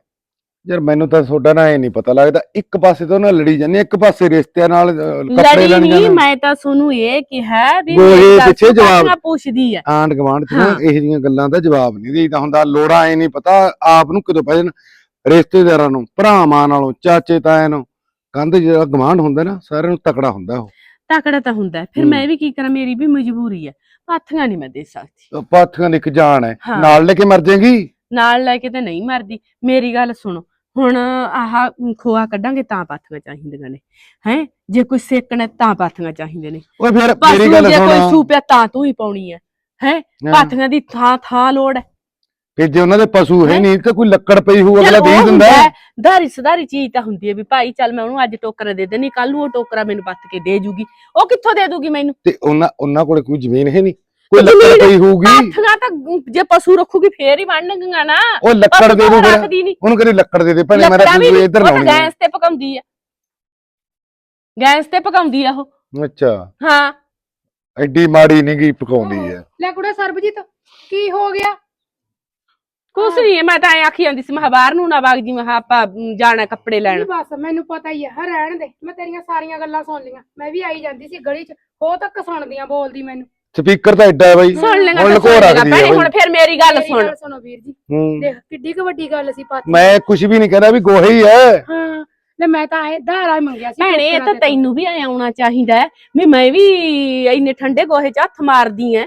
ਯਾਰ ਮੈਨੂੰ ਤਾਂ ਤੁਹਾਡਾ ਨਾ ਇਹ ਨਹੀਂ ਪਤਾ ਲੱਗਦਾ ਇੱਕ ਪਾਸੇ ਤੋਂ ਨਾ ਲੜੀ ਜਾਂਦੀ ਇੱਕ ਪਾਸੇ ਰਿਸ਼ਤਿਆਂ ਨਾਲ ਅਹ, ਕੱਪੜੇ ਲੜੀ ਲੈਣ ਨਹੀਂ ਮੈਂ ਤਾਂ ਤੁਹਾਨੂੰ ਇਹ ਕਿਹਾ ਵੀ ਮੇਰੀ ਗੱਲ ਪਿੱਛੇ ਜਵਾਬ। ਪਾਥੀਆਂ ਪੁੱਛਦੀ ਹੈ ਆਂਡ ਗਵਾਂਡ ਚ ਨਾ ਹਾਂ। ਇਹੋ ਜਿਹੀਆਂ ਗੱਲਾਂ ਦਾ ਜਵਾਬ ਨਹੀਂ ਦੇਈਦਾ ਹੁੰਦਾ ਲੋੜਾ ਐ ਨਹੀਂ ਪਤਾ ਆਪ ਨੂੰ ਕਦੋਂ ਪੈ ਜਾਣ ਰਿਸ਼ਤੇਦਾਰਾਂ ਨੂੰ ਭਰਾਵਾਂ ਨਾਲੋਂ ਚਾਚੇ ਤਾਇਆਂ ਨੂੰ ਕੰਧ ਜਿਹੜਾ ਗਵਾਂਡ ਹੁੰਦਾ ਨਾ ਸਾਰਿਆਂ ਨੂੰ ਤਕੜਾ ਹੁੰਦਾ ਉਹ ਤਕੜਾ ਤਾਂ ਹੁੰਦਾ ਹੈ। ਫਿਰ ਹੂੰ। ਮੈਂ ਵੀ ਕੀ ਕਰਾਂ ਮੇਰੀ ਵੀ ਮਜਬੂਰੀ ਹੈ ਪਾਥੀਆਂ ਨਹੀਂ ਮੈਂ ਦੇ ਸਕਦੀ ਉਹ ਪਾਥੀਆਂ ਦੀ ਇੱਕ ਜਾਨ ਹੈ ਹਾਂ। ਨਾਲ ਲੈ ਕੇ ਮਰ ਜਾਏਗੀ ਨਾਲ ਲੈ ਕੇ ਤੇ ਨਹੀਂ ਮਰਦੀ ਮੇਰੀ ਗੱਲ ਸੁਣੋ ਹੁਣ ਆਹ ਖੋਆ ਕੱਢਾਂਗੇ ਤਾਂ ਪਾਥੀਆਂ ਚਾਹੀਦੀਆਂ ਨੇ ਹੈ? ਜੇ ਕੋਈ ਸੇਕਣਾ ਤਾਂ ਪਾਥੀਆਂ ਚਾਹੀਦੇ ਨੇ। ਓਏ ਫਿਰ ਮੇਰੀ ਗੱਲ ਜੇ ਕੋਈ ਸੁਣ। ਸੂਪਿਆ ਤਾਂ ਤੂੰ ਹੀ ਪਾਉਣੀ ਹੈ? ਹੈ। ਪਾਥੀਆਂ ਦੀ ਥਾਂ ਥਾਂ ਲੋੜ ਹੈ। ਫਿਰ ਜੇ ਉਹਨਾਂ ਦੇ ਪਸ਼ੂ ਹੈ? ਨਹੀਂ ਤੇ ਕੋਈ ਲੱਕੜ ਪਈ ਹੋਊ ਅਗਲਾ ਦੇ ਦਿੰਦਾ ਧਾਰੀ ਸਧਾਰੀ ਚੀਜ਼ ਤਾਂ ਹੁੰਦੀ ਹੈ ਵੀ ਭਾਈ ਚੱਲ ਮੈਂ ਉਹਨੂੰ ਅੱਜ ਟੋਕਰਾ ਦੇ ਦੇਣੀ ਕੱਲ ਨੂੰ ਉਹ ਟੋਕਰਾ ਮੈਨੂੰ ਪੱਤ ਕੇ ਦੇ ਜੂਗੀ। ਉਹ ਕਿੱਥੋਂ ਦੇ ਦੂਗੀ ਮੈਨੂੰ? ਤੇ ਉਹਨਾਂ ਉਹਨਾਂ ਕੋਲੇ ਕੋਈ ਜ਼ਮੀਨ ਹੈ ਨਹੀਂ। ਕੋਈ ਲੱਕੜ ਪਈ ਹੋਊਗੀ? ਪਾਥੀਆਂ ਤਾਂ ਜੇ ਪਸ਼ੂ ਰੱਖੂਗੀ ਫੇਰ ਹੀ ਬਣਨਗੀਆਂ ਨਾ। ਉਹ ਲੱਕੜ ਦੇ ਦੂ ਫਿਰ। ਰੱਖਦੀ ਨਹੀਂ ਉਹਨੂੰ ਕਰੀ ਲੱਕੜ ਦੇ ਦੇ ਭਲੇ ਮੇਰਾ ਲੱਕੜਾਂ ਵੀ ਤੂੰ ਇੱਧਰ ਉਹ ਤਾਂ ਲਾਉਣੀ ਹੈ। ਗੈਸ ਤੇ ਪਕਾਉਂਦੀ ਆ। ਗੈਸ ਤੇ ਪਕਾਉਂਦੀ ਆ ਉਹ। ਅੱਛਾ। ਹਾਂ। ਐਡੀ ਮਾੜੀ ਨਹੀਂ ਗਈ ਪਕਾਉਂਦੀ ਹੈ ਲੈ ਕੁੜੇ ਸਰਬਜੀਤ ਕੀ ਹੋ ਗਿਆ? ਕੁਛ ਨਹੀਂ ਮੈਂ ਤਾਂ ਐ ਆਖੀ ਜਾਂਦੀ ਸੀ ਮੈਂ ਕਿਹਾ ਬਾਹਰ ਨੂੰ ਨਾ ਵਗ ਜੀ ਮੈਂ ਕਿਹਾ ਆਪਾਂ ਜਾਣਾ ਕੱਪੜੇ ਲੈਣ। ਨਹੀਂ ਬਸ ਮੈਨੂੰ ਪਤਾ ਹੀ ਹੈ ਹਾਂ ਰਹਿਣ ਦੇ। ਮੈਂ ਤੇਰੀਆਂ ਸਾਰੀਆਂ ਗੱਲਾਂ ਸੁਣ ਲਈਆਂ। ਮੈਂ ਵੀ ਆਈ ਜਾਂਦੀ ਸੀ ਗਲੀ 'ਚ ਹੋ ਤੱਕ ਸੁਣਦੀਆਂ ਬੋਲਦੀ ਮੈਨੂੰ। ਸਪੀਕਰ ਤਾਂ ਐਡਾ ਹੈ ਬਾਈ। ਸੁਣ ਲੈਣਾ ਹੁਣ ਲੁਕੋ ਰੱਖਦੀ ਹੈ। ਹੁਣ ਫਿਰ ਮੇਰੀ ਗੱਲ ਮੇਰੀ ਸੁਣ ਗੱਲ ਸੁਣੋ। ਵੀਰ ਜੀ। ਹੂੰ। ਦੇਖ ਕਿੱਡੀ ਕੁ ਵੱਡੀ ਗੱਲ ਸੀ ਪਾਤੀ। ਮੈਂ ਕੁਝ ਵੀ ਨਹੀਂ ਕਹਿੰਦਾ ਵੀ ਗੋਹੇ ਹੀ ਹੈ। ਹਾਂ ਲੈ ਮੈਂ ਤਾਂ ਇਹ ਧਾਰਾ ਹੀ ਮੰਗਿਆ ਸੀ ਭੈਣੇ ਇਹ ਤਾਂ ਤੈਨੂੰ ਵੀ ਐ ਆਉਣਾ ਚਾਹੀਦਾ ਹੈ ਵੀ ਮੈਂ ਵੀ ਇੰਨੇ ਠੰਡੇ ਗੋਹੇ 'ਚ ਹੱਥ ਮਾਰਦੀ ਐ।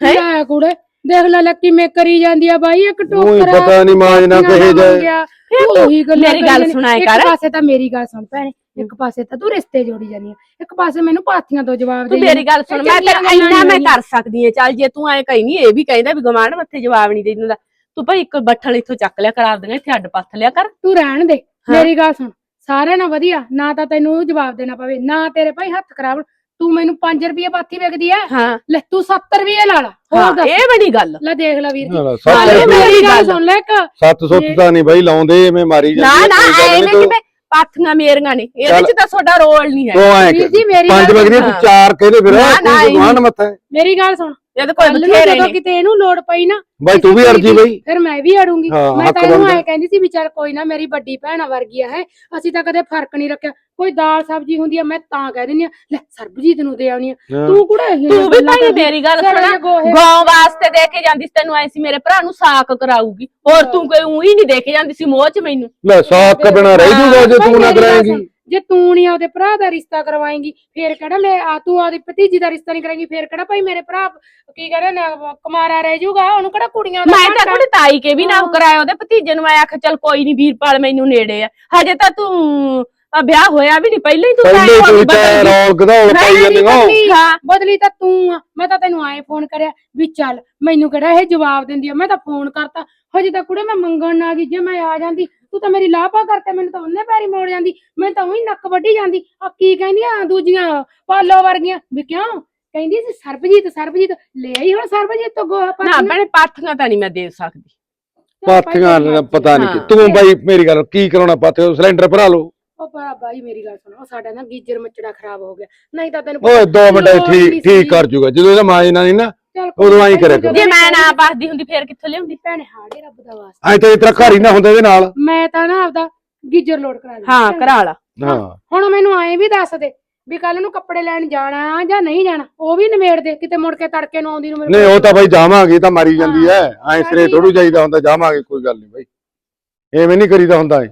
ਲੈ ਕੁੜੇ ਦੇਖ ਲੈ ਲੈ ਕਿਵੇਂ ਕਰੀ ਜਾਂਦੀ ਆ ਬਾਈ ਇੱਕ ਕੋਈ ਟੋਕਰਾ ਪਤਾ ਨਹੀਂ ਮਾਂ ਨਾ ਕਹੇ ਜਾਏ। ਫਿਰ ਉਹੀ ਗੱਲਾਂ ਮੇਰੀ ਗੱਲ। ਸੁਣਾਇਆ ਇੱਕ ਕਰ। ਪਾਸੇ ਤਾਂ ਮੇਰੀ ਗੱਲ ਸੁਣ ਭੈਣੇ ਇੱਕ ਪਾਸੇ ਤਾਂ ਤੂੰ ਰਿਸ਼ਤੇ ਜੋੜੀ ਜਾਂਦੀ ਆ। ਇੱਕ ਪਾਸੇ ਮੈਨੂੰ ਪਾਥੀਆਂ ਤੋਂ ਜਵਾਬ ਤੂੰ ਦੇ ਮੇਰੀ ਗੱਲ ਸੁਣ ਮੈਂ ਤੇਰਾ ਇੰਨਾ ਮੈਂ ਕਰ ਸਕਦੀ ਐ ਚੱਲ ਜੇ ਤੂੰ ਐ ਕਹੀ ਨਹੀਂ ਇਹ ਵੀ ਕਹਿੰਦਾ ਵੀ ਗਵਾਂਢ ਮੱਥੇ ਜਵਾਬ ਨਹੀਂ ਦੇ ਦਿੰਦਾ। ਤੂੰ ਭਾਈ ਇੱਕ ਬੱਠਲ ਇੱਥੋਂ ਚੱਕ ਲਿਆ ਕਰਾ ਦਿੰਦਾ ਇੱਥੇ ਅੱਡ ਪੱਥ ਲਿਆ ਕਰ। ਤੂੰ ਰਹਿਣ ਦੇ। ਮੇਰੀ ਗੱਲ ਸੁਣ। ਸਾਰਿਆਂ ਨਾਲ ਵਧੀਆ ਨਾ ਤਾਂ ਤੈਨੂੰ ਜਵਾਬ ਦੇਣਾ ਪਵੇ ਨਾ ਤੇਰੇ ਭਾਈ ਹੱਥ ਖਰਾਬ ਤੂੰ ਮੈਨੂੰ 5 ਰੁਪਏ ਪਾਥੀ ਵੇਚਦੀ ਐ? ਹਾਂ। ਲੈ ਤੂੰ 70 ਰੁਪਏ ਲਾ ਲਾ। ਹੋਰ ਹਾਂ ਦੱਸ। ਇਹ ਬੜੀ ਗੱਲ। ਲੈ ਦੇਖ ਲੈ ਵੀਰ ਜੀ। ਸੱਤ ਇਹ ਇਹ ਮੇਰੀ ਮੇਰੀ ਗੱਲ ਸੁਣ ਲੈ ਇੱਕ। ਸੱਤ ਸੁੱਤ ਤਾਂ ਨਹੀਂ ਬਾਈ ਲਾਉਂਦੇ ਐਵੇਂ ਮਾਰੀ ਨਾ ਜਾਂਦੀ ਨਾ ਐਵੇਂ ਨੀ ਕਿਵੇਂ ਪਾਥੀਆਂ ਮੇਰੀਆਂ ਨੇ। ਇਹਦੇ ਚੱਲ। ਚ ਤਾਂ ਤੁਹਾਡਾ ਰੋਲ ਨਹੀਂ ਹੈ। ਤੂੰ ਐਂ ਵੀਰ ਜੀ ਮੇਰੀ ਪੰਜ ਗੱਲ ਵਗਰੀ ਤੂੰ ਹਾਂ। ਚਾਰ ਕਹਿੰਦੇ ਫਿਰ ਨਾ, ਨਾ, ਤੂੰ ਇਹ ਗਵਾਂਢ ਮੱਥਾ ਹੈ। ਮੇਰੀ ਗੱਲ ਸੁਣ। ਕੋਈ ਕੱਲ ਨੂੰ ਬਥੇਰੇ ਜਦੋਂ ਨੇ। ਕਿਤੇ ਇਹਨੂੰ ਲੋੜ ਪਈ ਨਾ ਬਾਈ ਤੂੰ ਵੀ ਕਿਸੇ ਅਰਜੀ ਦੀ, ਬਾਈ। ਫਿਰ ਮੈਂ ਵੀ ਅੜੂੰਗੀ। ਹਾਂ, ਮੈਂ ਹੱਕ ਤਾਂ ਇਹਨੂੰ ਬਣਦਾ। ਐ ਕਹਿੰਦੀ ਸੀ ਵੀ ਚੱਲ ਕੋਈ ਨਾ ਮੇਰੀ ਵੱਡੀ ਭੈਣ ਵਰਗੀ ਆ ਹੈ ਅਸੀਂ ਤਾਂ ਕਦੇ ਫ਼ਰਕ ਨਹੀਂ ਰੱਖਿਆ। ਕੋਈ ਦਾਲ ਸਬਜ਼ੀ ਹੁੰਦੀ ਆ ਮੈਂ ਤਾਂ ਕਹਿ ਦਿੰਦੀ ਆ ਲੈ ਸਰਬਜੀਤ ਨੂੰ ਦੇ ਆਉਣੀ ਆ। ਹਾਂ। ਤੂੰ ਕੁੜਾ ਇਹ ਤੂੰ ਵੀ ਭਾਈ ਮੇਰੀ ਗੱਲ ਸੁਣਾ। ਵਾਸਤੇ ਦੇ ਕੇ ਜਾਂਦੀ ਸੀ ਤੈਨੂੰ ਐ ਸੀ ਮੇਰੇ ਭਰਾ ਨੂੰ ਸਾਕ ਕਰਾਊਗੀ। ਹੋਰ ਤੂੰ ਕੋਈ ਉਹੀ ਨਹੀਂ ਦੇ ਕੇ ਜਾਂਦੀ ਸੀ ਮੋਹ ਚ ਮੈਨੂੰ। ਲੈ ਸਾਕ ਬਿਨਾ ਰਹਿ ਜੂਗਾ ਜੇ ਤੂੰ ਨਾ ਮੇਰੀ ਗੱਲ ਕਰਾਏਂਗੀ। ਸੁਣ, ਜੇ ਤੂੰ ਨਹੀਂ ਆਪਦੇ ਭਰਾ ਦਾ ਰਿਸ਼ਤਾ ਕਰਵਾਏਂਗੀ ਫੇਰ ਕਿਹੜਾ ਮੈਂ ਆ ਤੂੰ ਆਪਦੀ ਭਤੀਜੀ ਦਾ ਰਿਸ਼ਤਾ ਨਹੀਂ ਕਰਾਂਗੀ ਫੇਰ ਕਿਹੜਾ ਭਾਈ ਮੇਰੇ ਭਰਾ ਕੀ ਕਹਿੰਦੇ ਨੇ ਕੁਮਾਰਾ ਰਹਿ ਜਾਊਗਾ ਉਹਨੂੰ ਕਿਹੜਾ ਕੁੜੀਆਂ ਦਾ ਮੈਂ ਤਾਂ? ਤੁਹਾਡੇ ਤਾਈ ਕੇ ਵੀ ਨਾ। ਕਰਾਇਆ ਉਹਦੇ ਭਤੀਜੇ ਨੂੰ ਮੈਂ ਆਖਿਆ ਚੱਲ ਕੋਈ ਨਹੀਂ ਵੀਰਪਾਲ ਮੈਨੂੰ ਨੇੜੇ ਆ। ਹਜੇ ਤਾਂ ਤੂੰ ਆ ਵਿਆਹ ਹੋਇਆ ਵੀ ਨਹੀਂ ਪਹਿਲਾਂ ਹੀ ਤੂੰ ਪਹਿਲੇ ਤਾਂ ਤੂੰ ਬਦਲ ਤਾਂ ਗਈ। ਰੌਲ ਗਧੌਲ ਮੈਂ ਪਾਈ ਜਾਂਦੀ ਹੋ। ਬਦਲੀ, ਹਾਂ। ਬਦਲੀ ਤਾਂ ਤੂੰ ਆ। ਮੈਂ ਤਾਂ ਤੈਨੂੰ ਆਏ ਫੋਨ ਕਰਿਆ ਵੀ ਚੱਲ ਮੈਨੂੰ ਕਿਹੜਾ ਇਹ ਜਵਾਬ ਦਿੰਦੀ ਆ? ਮੈਂ ਤਾਂ ਫੋਨ ਕਰਤਾ। ਹਜੇ ਤਾਂ ਕੁੜੇ ਮੈਂ ਮੰਗਣ ਨਾ ਗਈ ਜੇ ਮੈਂ ਆ ਜਾਂਦੀ ਤੂੰ ਤਾਂ ਮੇਰੀ ਲਾਪਾ ਕਰਕੇ ਮੈਨੂੰ ਤਾਂ ਉਹਨੇ ਪੈਰੀ ਮੋੜ ਜਾਂਦੀ ਮੈਂ ਤਾਂ ਉਹੀ ਨੱਕ ਵੱਢੀ ਜਾਂਦੀ ਆ ਕੀ ਕਹਿੰਦੀਆਂ ਦੂਜੀਆਂ ਪਾਲੋ ਵਰਗੀਆਂ ਵੀ ਕਿਉਂ ਕਹਿੰਦੀ ਸੀ ਸਰਬਜੀਤ ਸਰਬਜੀਤ ਲੈ ਆਈ ਹੁਣ ਸਰਬਜੀਤ ਤੋਂ ਗੋਹਾ ਨਾ। ਭੈਣੇ ਪਾਥੀਆਂ ਤਾਂ ਨਹੀਂ ਮੈਂ ਦੇ ਸਕਦੀ ਪਾਥੀਆਂ ਦਾ। ਪਤਾ ਨਹੀਂ। ਤੂੰ ਬਾਈ ਮੇਰੀ ਗੱਲ ਕੀ ਕਰਾਉਣਾ ਪਾਥੇ ਸਿਲੰਡਰ ਭਰਾ ਲਓ ਉਹ ਪਰ ਬਾਈ ਮੇਰੀ ਗੱਲ ਸੁਣੋ ਸਾਡਾ ਨਾ ਗੀਜਰ ਮੱਚੜਾ ਖਰਾਬ ਹੋ ਗਿਆ ਨਹੀਂ ਤਾਂ ਤੈਨੂੰ ਓਏ 2 ਮਿੰਟ ਲੋੜ ਨੀ ਠੀਕ ਠੀਕ ਸੀ। ਕਰ ਜੂਗਾ ਜਦੋਂ ਇਹਦਾ ਮਾਜਨਾ ਨਹੀਂ ਨਾ ਚੱਲ ਉਦੋਂ ਆਈਂ ਕੋਈ ਕਰਿਆ ਕਰੋ। ਜੇ ਮੈਂ ਨਾ ਪਾਸਦੀ ਹੁੰਦੀ ਫੇਰ ਕਿੱਥੋਂ ਲਿਆਉਂਦੀ? ਭੈਣੇ ਹਾੜੇ ਰੱਬ ਦਾ ਵਾਸਤਾ। ਐ ਤਾਂ ਤੇਰਾ ਘਰ ਹੀ ਨਾ ਹੁੰਦਾ ਇਹਦੇ ਨਾਲ। ਮੈਂ ਤਾਂ ਨਾ ਆਪਦਾ ਗੀਜਰ ਲੋਡ ਕਰਾ ਲਿਆ ਹਾਂ ਕਰਾ ਲਾ। ਹਾਂ। ਹੁਣ ਮੈਨੂੰ ਐਂ ਵੀ ਦੱਸ ਦੇ ਵੀ ਕੱਲ ਨੂੰ ਕੱਪੜੇ ਲੈਣ ਜਾਣਾ ਜਾਂ ਨਹੀਂ ਜਾਣਾ ਉਹ ਵੀ ਨਿਮੇੜ ਦੇ ਕਿਤੇ ਮੁੜ ਕੇ ਤੜਕੇ ਨੂੰ ਆਉਂਦੀ ਨੂੰ ਮੇਰੇ ਨਹੀਂ ਉਹ ਤਾਂ ਬਾਈ ਜਾਵਾਂਗੇ ਇਹ ਤਾਂ ਮਾਰੀ ਜਾਂਦੀ ਐ। ਐ ਸਿਰੇ ਥੋੜੂ ਜਾਈਦਾ ਹੁੰਦਾ ਜਾਵਾਂਗੇ ਕੋਈ ਗੱਲ ਨਹੀਂ ਬਾਈ। ਐਵੇਂ ਨਹੀਂ ਕਰੀਦਾ ਹੁੰਦਾ